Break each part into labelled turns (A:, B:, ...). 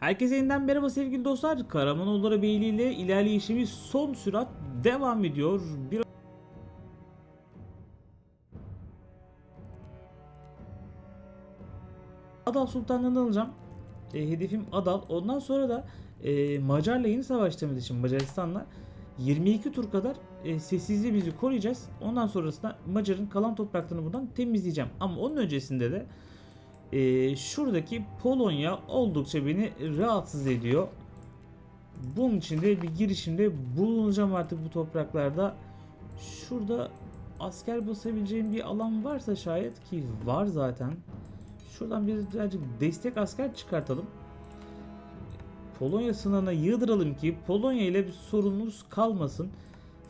A: Herkese yeniden merhaba sevgili dostlar. Karamanoğulları Beyliği ile ilerleyişimiz son sürat devam ediyor. Bir Adal Sultanlığı'nı alacağım. E, hedefim Adal. Ondan sonra da e, Macar'la yeni savaştığımız için Macaristan'la 22 tur kadar e, sessizliği bizi koruyacağız. Ondan sonrasında Macar'ın kalan topraklarını buradan temizleyeceğim. Ama onun öncesinde de e, şuradaki Polonya oldukça beni rahatsız ediyor. Bunun için de bir girişimde bulunacağım artık bu topraklarda. Şurada asker basabileceğim bir alan varsa şayet ki var zaten. Şuradan bir birazcık destek asker çıkartalım. Polonya sınırına yığdıralım ki Polonya ile bir sorunumuz kalmasın.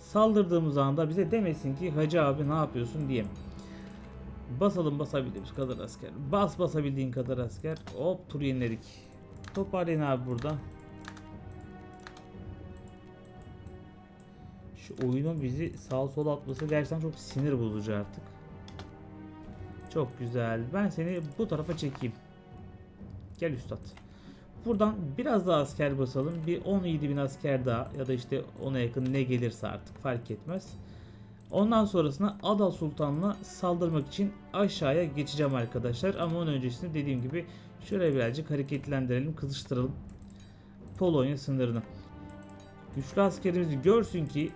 A: Saldırdığımız anda bize demesin ki Hacı abi ne yapıyorsun diye. Basalım basabildiğimiz kadar asker. Bas basabildiğin kadar asker. Hop tur yeniledik. Toparlayın abi burada. Şu oyunun bizi sağ sol atması gerçekten çok sinir bozucu artık. Çok güzel. Ben seni bu tarafa çekeyim. Gel üstad. Buradan biraz daha asker basalım. Bir 17 bin asker daha ya da işte ona yakın ne gelirse artık fark etmez. Ondan sonrasında Adal Sultan'la saldırmak için aşağıya geçeceğim arkadaşlar. Ama onun öncesinde dediğim gibi şöyle birazcık hareketlendirelim, kızıştıralım Polonya sınırını. Güçlü askerimiz görsün ki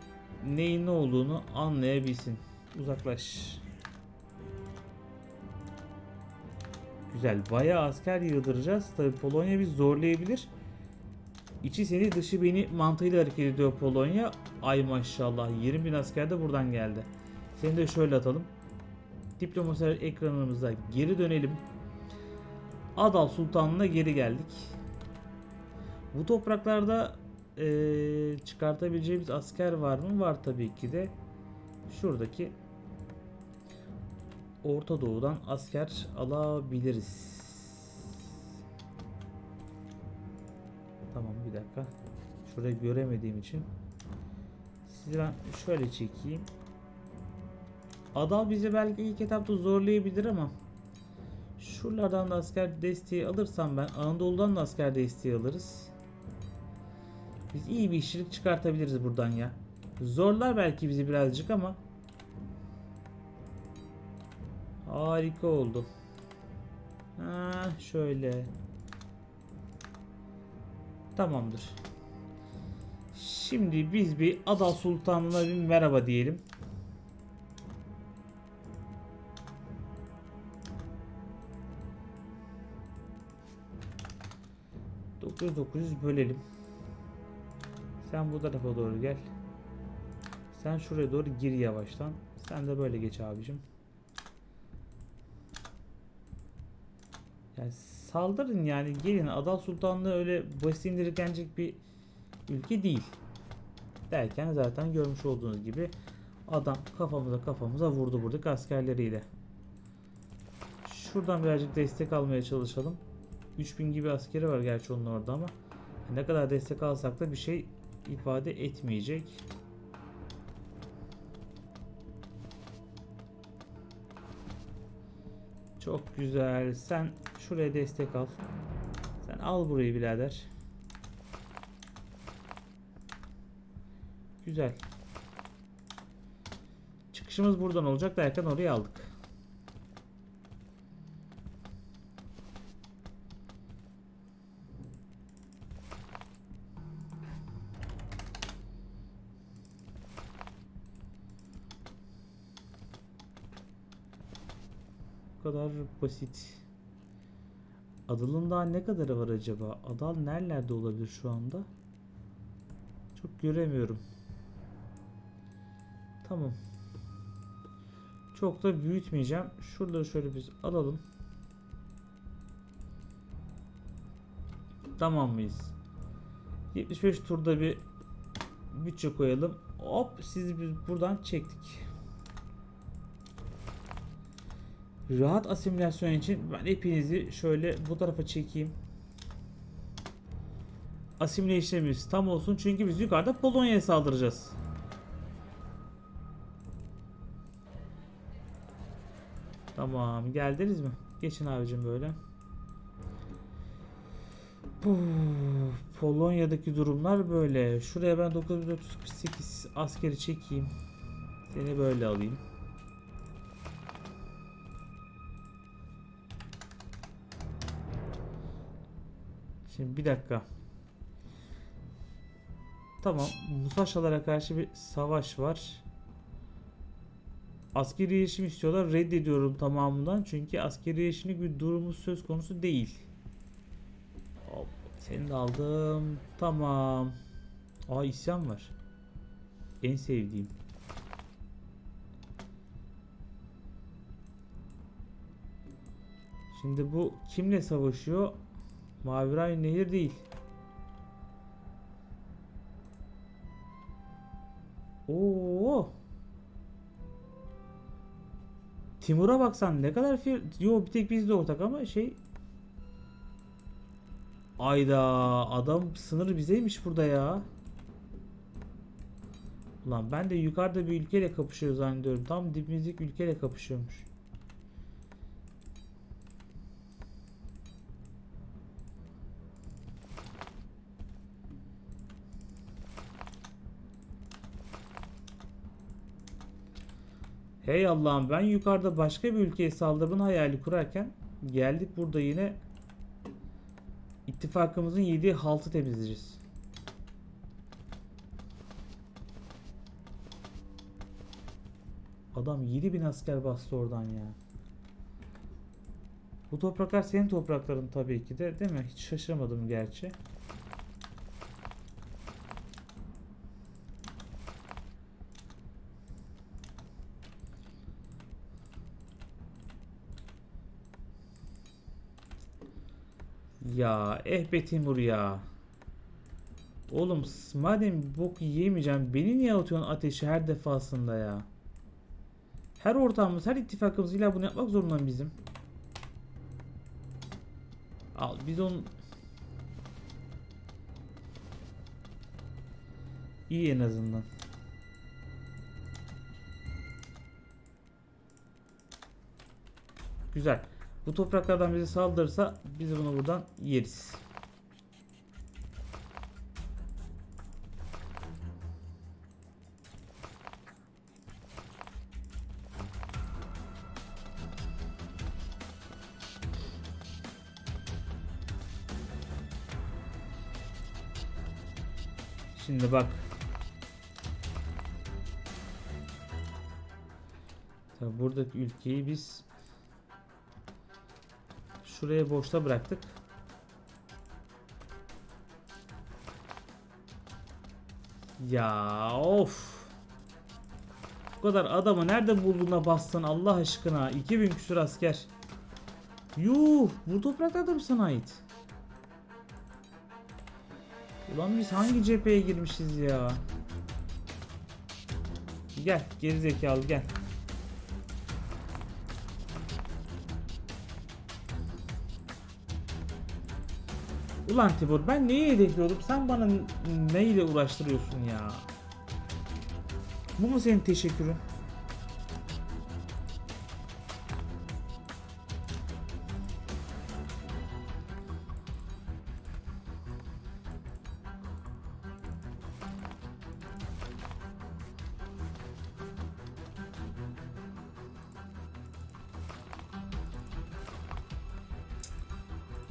A: neyin ne olduğunu anlayabilsin. Uzaklaş. Güzel. Bayağı asker yığdıracağız. Tabi Polonya bir zorlayabilir. İçi seni dışı beni mantığıyla hareket ediyor Polonya. Ay maşallah 20 bin asker de buradan geldi. Seni de şöyle atalım. Diplomasi ekranımıza geri dönelim. Adal Sultanlığı'na geri geldik. Bu topraklarda eee, çıkartabileceğimiz asker var mı? Var tabii ki de. Şuradaki Orta Doğu'dan asker alabiliriz. Bir dakika. Şurayı göremediğim için. Sizi ben şöyle çekeyim. Adal bizi belki ilk etapta zorlayabilir ama şuralardan da asker desteği alırsam ben Anadolu'dan da asker desteği alırız. Biz iyi bir işçilik çıkartabiliriz buradan ya. Zorlar belki bizi birazcık ama harika oldu. Ha, şöyle. Tamamdır. Şimdi biz bir Ada Sultan'ına bir merhaba diyelim. Dokuz dokuz bölelim. Sen bu tarafa doğru gel. Sen şuraya doğru gir yavaştan. Sen de böyle geç abicim. Yani saldırın yani gelin Adal Sultanlığı öyle basit indirgenecek bir ülke değil. Derken zaten görmüş olduğunuz gibi adam kafamıza kafamıza vurdu buradaki askerleriyle. Şuradan birazcık destek almaya çalışalım. 3000 gibi askeri var gerçi onun orada ama ne kadar destek alsak da bir şey ifade etmeyecek. Çok güzel. Sen şuraya destek al. Sen al burayı birader. Güzel. Çıkışımız buradan olacak derken orayı aldık. Bu kadar basit. Adal'ın daha ne kadarı var acaba? Adal nerelerde olabilir şu anda? Çok göremiyorum. Tamam. Çok da büyütmeyeceğim. Şuraları şöyle biz alalım. Tamam mıyız? 75 turda bir bütçe koyalım. Hop sizi biz buradan çektik. Rahat asimilasyon için ben hepinizi şöyle bu tarafa çekeyim. Asimile işlemimiz tam olsun çünkü biz yukarıda Polonya'ya saldıracağız. Tamam geldiniz mi? Geçin abicim böyle. Puh, Polonya'daki durumlar böyle. Şuraya ben 9448 askeri çekeyim. Seni böyle alayım. Şimdi bir dakika. Tamam. Musaşalara karşı bir savaş var. Askeri erişim istiyorlar. Reddediyorum tamamından. Çünkü askeri erişimlik bir durumumuz söz konusu değil. Hop, seni de aldım. Tamam. Aa isyan var. En sevdiğim. Şimdi bu kimle savaşıyor? Maviray Nehir değil. Oo. Timur'a baksan ne kadar fir... Yo bir tek biz de ortak ama şey... Ayda adam sınır bizeymiş burada ya. Ulan ben de yukarıda bir ülkeyle kapışıyor zannediyorum. Tam dibimizdeki ülkeyle kapışıyormuş. Hey Allah'ım ben yukarıda başka bir ülkeye saldırma hayali kurarken geldik burada yine ittifakımızın yediği haltı temizleyeceğiz. Adam 7000 asker bastı oradan ya. Bu topraklar senin toprakların tabii ki de değil mi? Hiç şaşırmadım gerçi. Ya eh be Timur ya. Oğlum madem bok yiyemeyeceğim beni niye atıyorsun ateşi her defasında ya? Her ortağımız, her ittifakımız illa bunu yapmak zorunda bizim? Al biz onun... İyi en azından. Güzel. Bu topraklardan bize saldırırsa biz bunu buradan yeriz. Şimdi bak. Tabii buradaki ülkeyi biz şuraya boşta bıraktık. Ya of. Bu kadar adamı nerede bulduğuna bastın Allah aşkına. 2000 küsur asker. Yuh bu topraklar da mı sana ait? Ulan biz hangi cepheye girmişiz ya? Gel gerizekalı gel. Ulan Tibur ben neyi hedefliyordum? Sen bana neyle uğraştırıyorsun ya? Bu mu senin teşekkürün?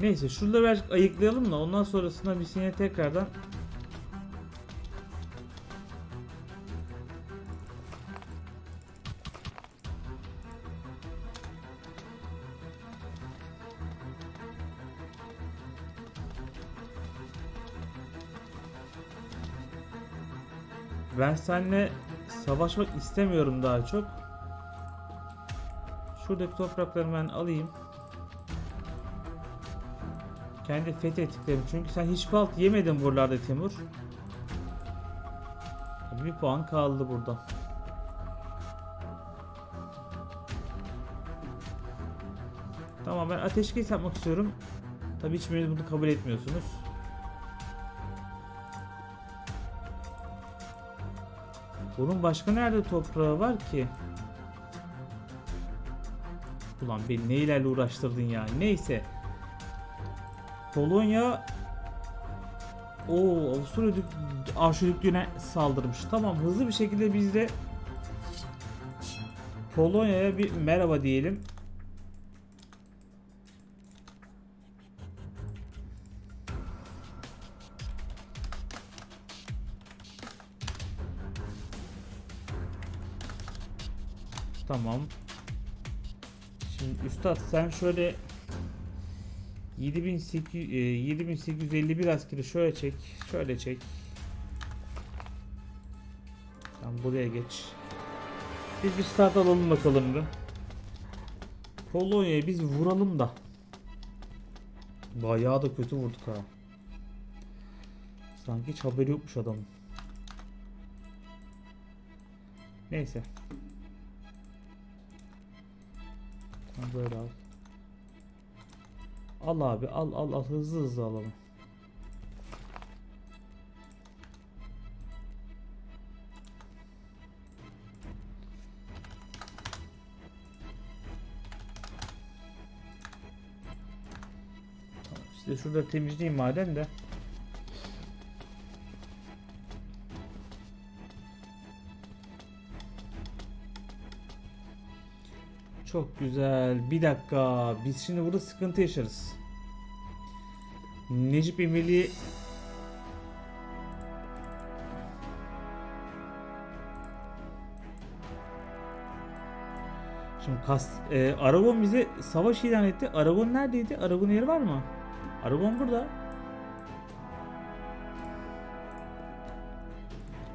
A: Neyse şurada birazcık ayıklayalım da ondan sonrasında biz yine tekrardan Ben seninle savaşmak istemiyorum daha çok. Şuradaki toprakları ben alayım. Kendi fethettiklerim. Çünkü sen hiç balt yemedin buralarda Timur. Bir puan kaldı burada. Tamam ben ateşkes yapmak istiyorum. Tabii hiçbiriniz bunu kabul etmiyorsunuz. Bunun başka nerede toprağı var ki? Ulan beni neylerle uğraştırdın ya. Neyse. Polonya o Avusturya Dük- Arşidüklüğü'ne saldırmış. Tamam hızlı bir şekilde biz de Polonya'ya bir merhaba diyelim. Tamam. Şimdi üstad sen şöyle 7800 e, 7851 askeri şöyle çek. Şöyle çek. Sen buraya geç. Biz bir start alalım bakalım bir. Polonya'ya biz vuralım da. Bayağı da kötü vurduk ha. Sanki hiç haberi yokmuş adamın. Neyse. Tamam böyle al. Al abi al al al hızlı hızlı alalım. İşte şurada temizleyeyim madem de. Çok güzel. Bir dakika. Biz şimdi burada sıkıntı yaşarız. Necip Emirli Şimdi kas, e, Aragon bize savaş ilan etti. Aragon neredeydi? Aragon yeri var mı? Aragon burada.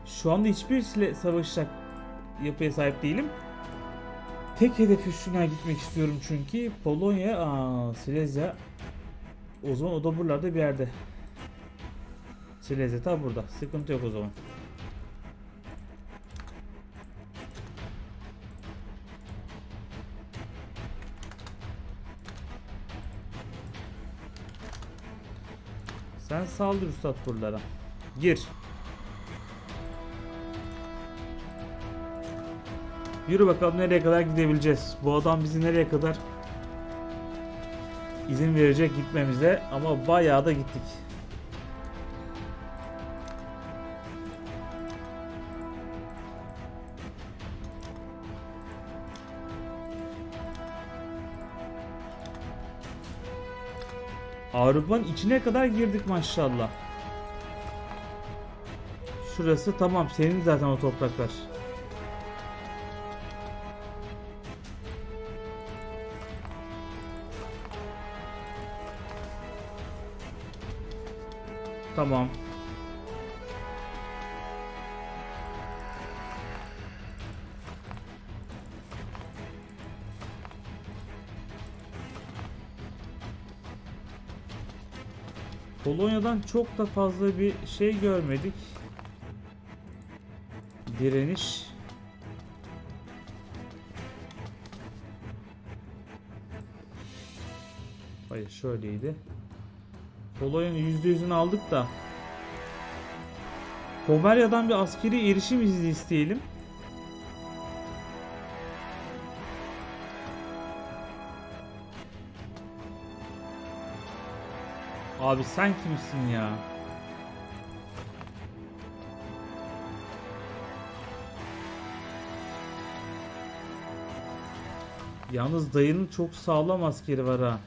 A: Şu anda hiçbirisiyle savaşacak yapıya sahip değilim. Tek hedef üstüne gitmek istiyorum çünkü Polonya, aa, Silezya o zaman o da buralarda bir yerde. Silezya ta burada. Sıkıntı yok o zaman. Sen saldır üstad buralara. Gir. Yürü bakalım nereye kadar gidebileceğiz. Bu adam bizi nereye kadar izin verecek gitmemize ama bayağı da gittik. Avrupa'nın içine kadar girdik maşallah. Şurası tamam senin zaten o topraklar. Tamam. Polonya'dan çok da fazla bir şey görmedik. Direniş. Hayır şöyleydi. Polonya'nın %100'ünü aldık da Pomerya'dan bir askeri erişim izni isteyelim. Abi sen kimsin ya? Yalnız dayının çok sağlam askeri var ha.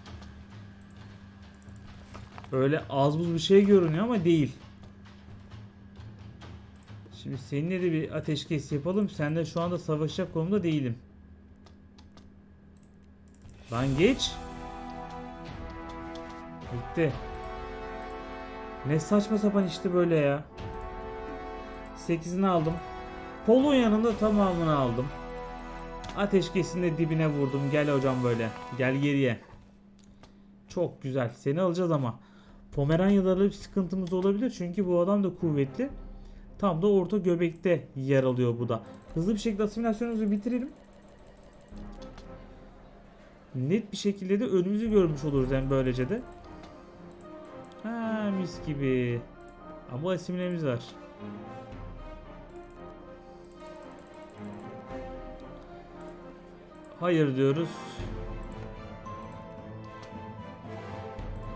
A: Öyle az buz bir şey görünüyor ama değil. Şimdi seninle de bir ateşkes yapalım. Sen de şu anda savaşacak konumda değilim. Lan geç. Bitti. Ne saçma sapan işte böyle ya. 8'ini aldım. Polonya'nın da tamamını aldım. Ateşkesin de dibine vurdum. Gel hocam böyle. Gel geriye. Çok güzel. Seni alacağız ama. Pomeranyalarla bir sıkıntımız olabilir. Çünkü bu adam da kuvvetli. Tam da orta göbekte yer alıyor bu da. Hızlı bir şekilde asimilasyonumuzu bitirelim. Net bir şekilde de önümüzü görmüş oluruz hem böylece de. Ha mis gibi. Ama asimilemiz var. Hayır diyoruz.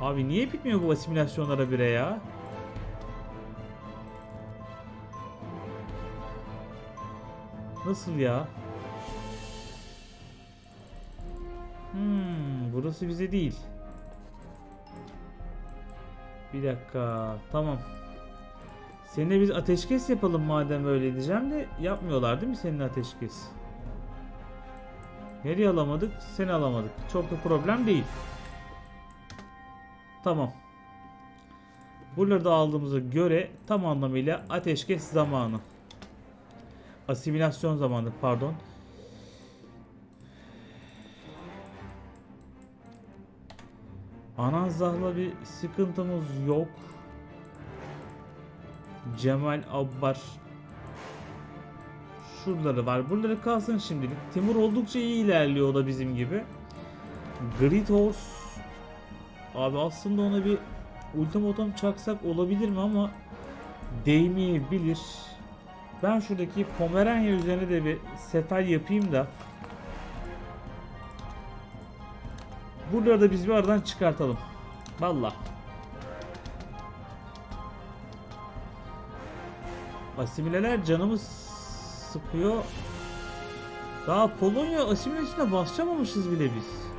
A: Abi niye bitmiyor bu asimilasyonlara bire ya? Nasıl ya? Hmm, burası bize değil. Bir dakika. Tamam. Seninle biz ateşkes yapalım madem öyle diyeceğim de yapmıyorlar değil mi seninle ateşkes? Nereye alamadık? Seni alamadık. Çok da problem değil. Tamam. Buraları da aldığımıza göre tam anlamıyla ateşkes zamanı. Asimilasyon zamanı pardon. Anazah'la bir sıkıntımız yok. Cemal Abbar şuraları var. Buraları kalsın şimdilik. Timur oldukça iyi ilerliyor o da bizim gibi. Great Horse Abi aslında ona bir ultimatum çaksak olabilir mi ama değmeyebilir. Ben şuradaki Pomeranya üzerine de bir sefer yapayım da Buraları da biz bir aradan çıkartalım. Valla. Asimileler canımı sıkıyor. Daha Polonya asimilesine başlamamışız bile biz.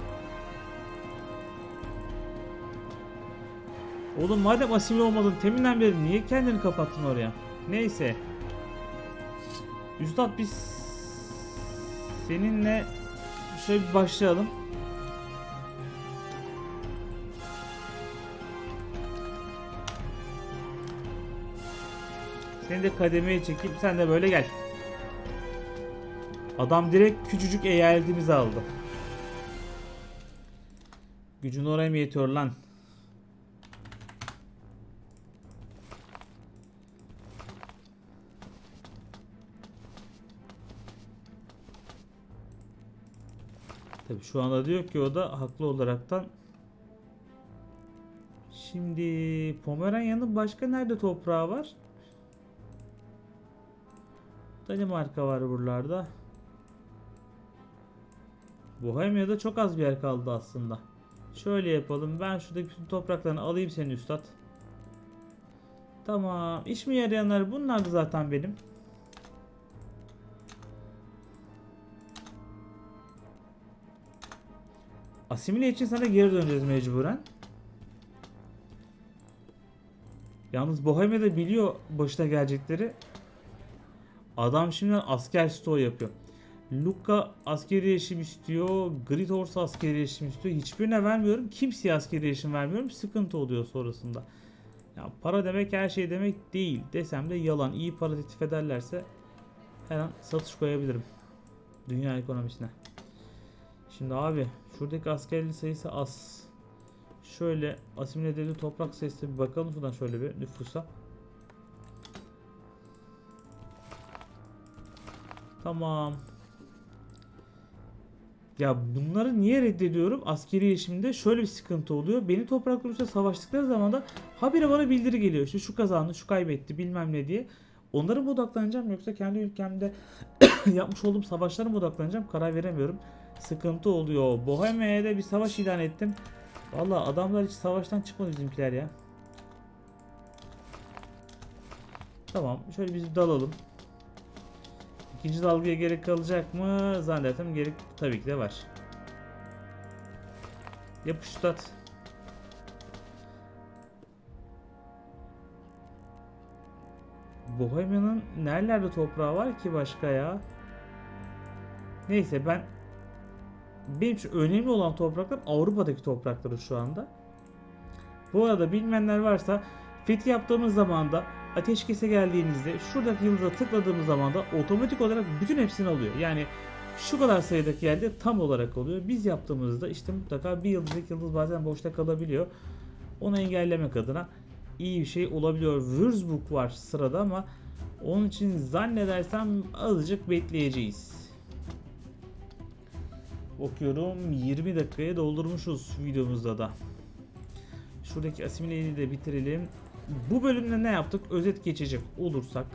A: Oğlum madem asimile olmadın teminden beri niye kendini kapattın oraya? Neyse. Üstad biz seninle şöyle bir başlayalım. Seni de kademeye çekeyim. Sen de böyle gel. Adam direkt küçücük eyaletimizi aldı. Gücün oraya mı yetiyor lan? Şu anda diyor ki o da haklı olaraktan Şimdi Pomeranya'nın başka nerede toprağı var? Danimarka var buralarda. Bohemia'da çok az bir yer kaldı aslında. Şöyle yapalım. Ben şuradaki bütün topraklarını alayım senin üstad. Tamam. İş mi yarayanlar bunlardı zaten benim. Asimile için sana geri döneceğiz mecburen. Yalnız Bohemia'da biliyor başına gelecekleri. Adam şimdi asker stoğu yapıyor. Luka askeri erişim istiyor. Grid Horse askeri erişim istiyor. Hiçbirine vermiyorum. Kimseye askeri erişim vermiyorum. Sıkıntı oluyor sonrasında. Ya para demek her şey demek değil. Desem de yalan. İyi para teklif ederlerse her an satış koyabilirim. Dünya ekonomisine. Şimdi abi şuradaki askerli sayısı az. Şöyle asimile edildi toprak sayısı bir bakalım şuradan şöyle bir nüfusa. Tamam. Ya bunları niye reddediyorum? Askeri işimde şöyle bir sıkıntı oluyor. Beni üstüne savaştıkları zaman da habire bana bildiri geliyor. İşte şu kazandı, şu kaybetti bilmem ne diye. Onlara mı odaklanacağım yoksa kendi ülkemde yapmış olduğum savaşlara mı odaklanacağım karar veremiyorum. Sıkıntı oluyor. Bohemia'da bir savaş ilan ettim. Valla adamlar hiç savaştan çıkmadı bizimkiler ya. Tamam şöyle biz dalalım. İkinci dalgaya gerek kalacak mı? Zannedersem gerek tabii ki de var. Yapış üstad. Bohemia'nın nerelerde toprağı var ki başka ya? Neyse ben benim için önemli olan topraklar Avrupa'daki toprakları şu anda. Bu arada bilmeyenler varsa fethi yaptığımız zaman da ateşkese geldiğimizde şuradaki yıldıza tıkladığımız zaman da otomatik olarak bütün hepsini alıyor. Yani şu kadar sayıdaki yerde tam olarak oluyor. Biz yaptığımızda işte mutlaka bir yıldız iki yıldız bazen boşta kalabiliyor. Onu engellemek adına iyi bir şey olabiliyor. Würzburg var sırada ama onun için zannedersem azıcık bekleyeceğiz. Bakıyorum 20 dakikaya doldurmuşuz videomuzda da. Şuradaki asimileyi de bitirelim. Bu bölümde ne yaptık? Özet geçecek olursak.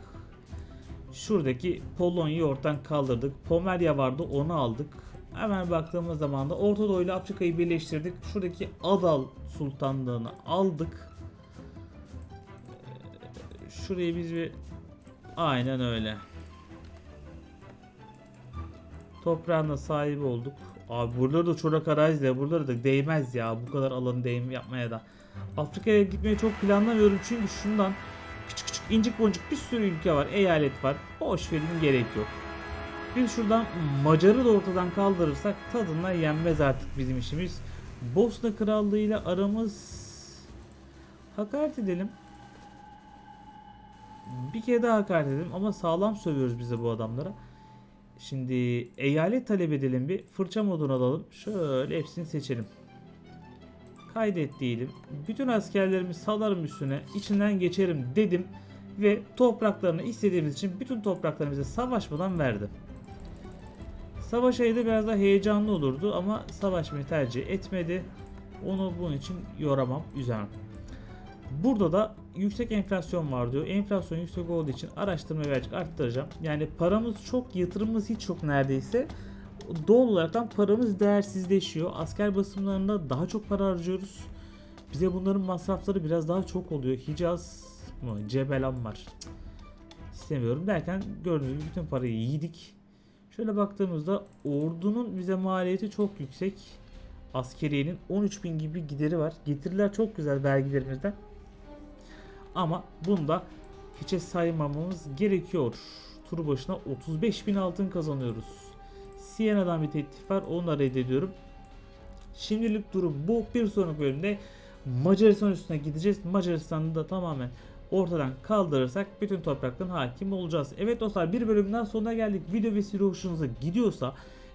A: Şuradaki Polonya'yı ortadan kaldırdık. Pomerya vardı onu aldık. Hemen baktığımız zaman da Orta Doğu ile Afrika'yı birleştirdik. Şuradaki Adal Sultanlığını aldık. Şurayı biz bir... Aynen öyle. Toprağına sahibi olduk. Abi buraları da çorak arazi de buraları da değmez ya bu kadar alanı değim yapmaya da. Afrika'ya gitmeyi çok planlamıyorum çünkü şundan küçük küçük incik boncuk bir sürü ülke var, eyalet var. Boş verin gerek yok. Biz şuradan Macar'ı da ortadan kaldırırsak tadından yenmez artık bizim işimiz. Bosna Krallığı ile aramız hakaret edelim. Bir kere daha hakaret edelim ama sağlam sövüyoruz bize bu adamlara. Şimdi eyalet talep edelim bir. Fırça modunu alalım. Şöyle hepsini seçelim. Kaydet diyelim. Bütün askerlerimi salarım üstüne. içinden geçerim dedim. Ve topraklarını istediğimiz için bütün topraklarımızı savaşmadan verdi. Savaşaydı biraz daha heyecanlı olurdu ama savaşmayı tercih etmedi. Onu bunun için yoramam, üzemem. Burada da yüksek enflasyon var diyor. Enflasyon yüksek olduğu için araştırma birazcık arttıracağım. Yani paramız çok, yatırımımız hiç yok neredeyse. Doğal olaraktan paramız değersizleşiyor. Asker basımlarında daha çok para harcıyoruz. Bize bunların masrafları biraz daha çok oluyor. Hicaz mı? Cebelan var. Cık, İstemiyorum derken gördüğünüz gibi bütün parayı yedik. Şöyle baktığımızda ordunun bize maliyeti çok yüksek. Askeriyenin 13.000 gibi gideri var. Getiriler çok güzel vergilerimizden. Ama bunda hiçe saymamamız gerekiyor. Tur başına 35.000 altın kazanıyoruz. Siena'dan bir teklif var. Onu da reddediyorum. Şimdilik durum bu. Bir sonraki bölümde Macaristan üstüne gideceğiz. Macaristan'ı da tamamen ortadan kaldırırsak bütün toprakların hakim olacağız. Evet dostlar bir bölümden sonuna geldik. Video ve seri hoşunuza gidiyorsa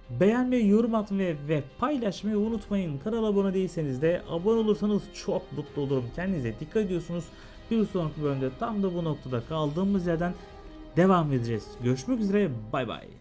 A: beğenmeyi, yorum atmayı ve paylaşmayı unutmayın. Kanala abone değilseniz de abone olursanız çok mutlu olurum. Kendinize dikkat ediyorsunuz. Bir sonraki bölümde tam da bu noktada kaldığımız yerden devam edeceğiz. Görüşmek üzere. Bay bay.